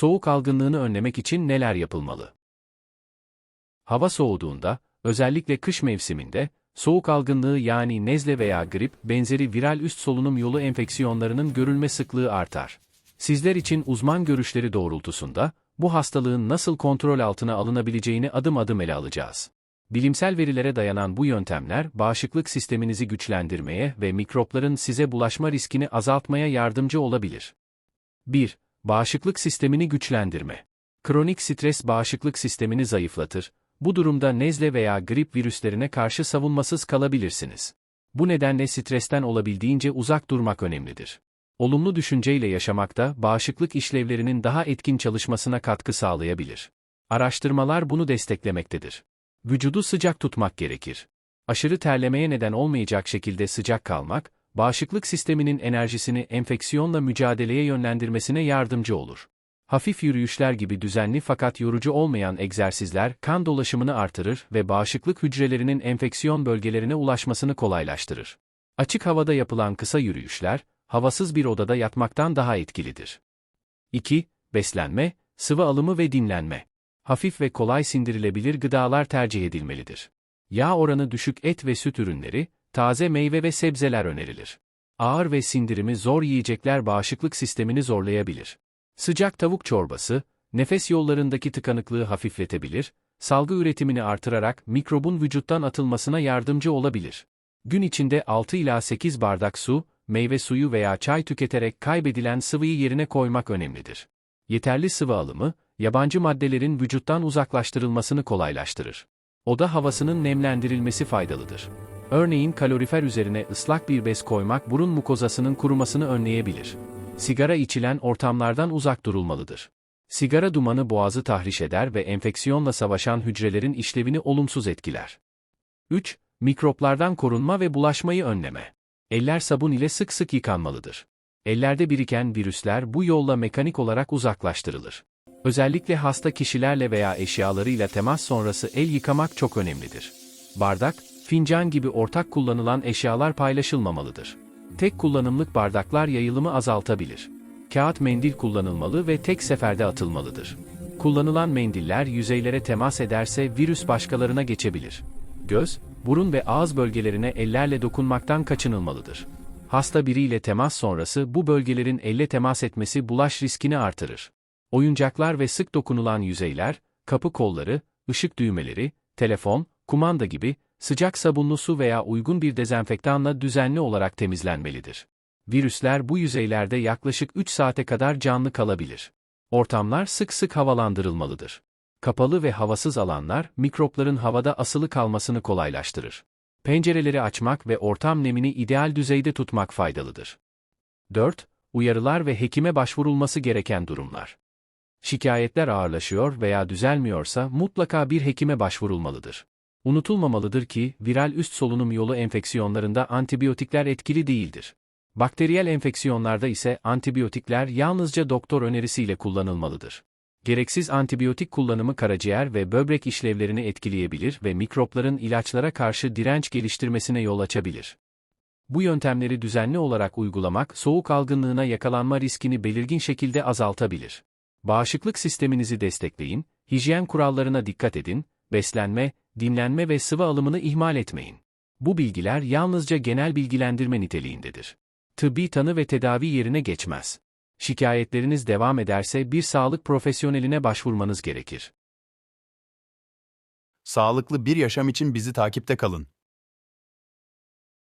Soğuk algınlığını önlemek için neler yapılmalı? Hava soğuduğunda, özellikle kış mevsiminde, soğuk algınlığı yani nezle veya grip benzeri viral üst solunum yolu enfeksiyonlarının görülme sıklığı artar. Sizler için uzman görüşleri doğrultusunda, bu hastalığın nasıl kontrol altına alınabileceğini adım adım ele alacağız. Bilimsel verilere dayanan bu yöntemler, bağışıklık sisteminizi güçlendirmeye ve mikropların size bulaşma riskini azaltmaya yardımcı olabilir. 1. Bağışıklık sistemini güçlendirme. Kronik stres bağışıklık sistemini zayıflatır. Bu durumda nezle veya grip virüslerine karşı savunmasız kalabilirsiniz. Bu nedenle stresten olabildiğince uzak durmak önemlidir. Olumlu düşünceyle yaşamakta bağışıklık işlevlerinin daha etkin çalışmasına katkı sağlayabilir. Araştırmalar bunu desteklemektedir. Vücudu sıcak tutmak gerekir. Aşırı terlemeye neden olmayacak şekilde sıcak kalmak, bağışıklık sisteminin enerjisini enfeksiyonla mücadeleye yönlendirmesine yardımcı olur. Hafif yürüyüşler gibi düzenli fakat yorucu olmayan egzersizler kan dolaşımını artırır ve bağışıklık hücrelerinin enfeksiyon bölgelerine ulaşmasını kolaylaştırır. Açık havada yapılan kısa yürüyüşler, havasız bir odada yatmaktan daha etkilidir. 2. Beslenme, sıvı alımı ve dinlenme. Hafif ve kolay sindirilebilir gıdalar tercih edilmelidir. Yağ oranı düşük et ve süt ürünleri, taze meyve ve sebzeler önerilir. Ağır ve sindirimi zor yiyecekler bağışıklık sistemini zorlayabilir. Sıcak tavuk çorbası, nefes yollarındaki tıkanıklığı hafifletebilir, salgı üretimini artırarak mikrobun vücuttan atılmasına yardımcı olabilir. Gün içinde 6 ila 8 bardak su, meyve suyu veya çay tüketerek kaybedilen sıvıyı yerine koymak önemlidir. Yeterli sıvı alımı, yabancı maddelerin vücuttan uzaklaştırılmasını kolaylaştırır. Oda havasının nemlendirilmesi faydalıdır. Örneğin kalorifer üzerine ıslak bir bez koymak burun mukozasının kurumasını önleyebilir. Sigara içilen ortamlardan uzak durulmalıdır. Sigara dumanı boğazı tahriş eder ve enfeksiyonla savaşan hücrelerin işlevini olumsuz etkiler. 3. Mikroplardan korunma ve bulaşmayı önleme. Eller sabun ile sık sık yıkanmalıdır. Ellerde biriken virüsler bu yolla mekanik olarak uzaklaştırılır. Özellikle hasta kişilerle veya eşyalarıyla temas sonrası el yıkamak çok önemlidir. Bardak, fincan gibi ortak kullanılan eşyalar paylaşılmamalıdır. Tek kullanımlık bardaklar yayılımı azaltabilir. Kağıt mendil kullanılmalı ve tek seferde atılmalıdır. Kullanılan mendiller yüzeylere temas ederse virüs başkalarına geçebilir. Göz, burun ve ağız bölgelerine ellerle dokunmaktan kaçınılmalıdır. Hasta biriyle temas sonrası bu bölgelerin elle temas etmesi bulaş riskini artırır. Oyuncaklar ve sık dokunulan yüzeyler, kapı kolları, ışık düğmeleri, telefon, kumanda gibi sıcak sabunlu su veya uygun bir dezenfektanla düzenli olarak temizlenmelidir. Virüsler bu yüzeylerde yaklaşık 3 saate kadar canlı kalabilir. Ortamlar sık sık havalandırılmalıdır. Kapalı ve havasız alanlar mikropların havada asılı kalmasını kolaylaştırır. Pencereleri açmak ve ortam nemini ideal düzeyde tutmak faydalıdır. 4. Uyarılar ve hekime başvurulması gereken durumlar. Şikayetler ağırlaşıyor veya düzelmiyorsa mutlaka bir hekime başvurulmalıdır. Unutulmamalıdır ki, viral üst solunum yolu enfeksiyonlarında antibiyotikler etkili değildir. Bakteriyel enfeksiyonlarda ise antibiyotikler yalnızca doktor önerisiyle kullanılmalıdır. Gereksiz antibiyotik kullanımı karaciğer ve böbrek işlevlerini etkileyebilir ve mikropların ilaçlara karşı direnç geliştirmesine yol açabilir. Bu yöntemleri düzenli olarak uygulamak soğuk algınlığına yakalanma riskini belirgin şekilde azaltabilir. Bağışıklık sisteminizi destekleyin, hijyen kurallarına dikkat edin, beslenme, dinlenme ve sıvı alımını ihmal etmeyin. Bu bilgiler yalnızca genel bilgilendirme niteliğindedir. Tıbbi tanı ve tedavi yerine geçmez. Şikayetleriniz devam ederse bir sağlık profesyoneline başvurmanız gerekir. Sağlıklı bir yaşam için bizi takipte kalın.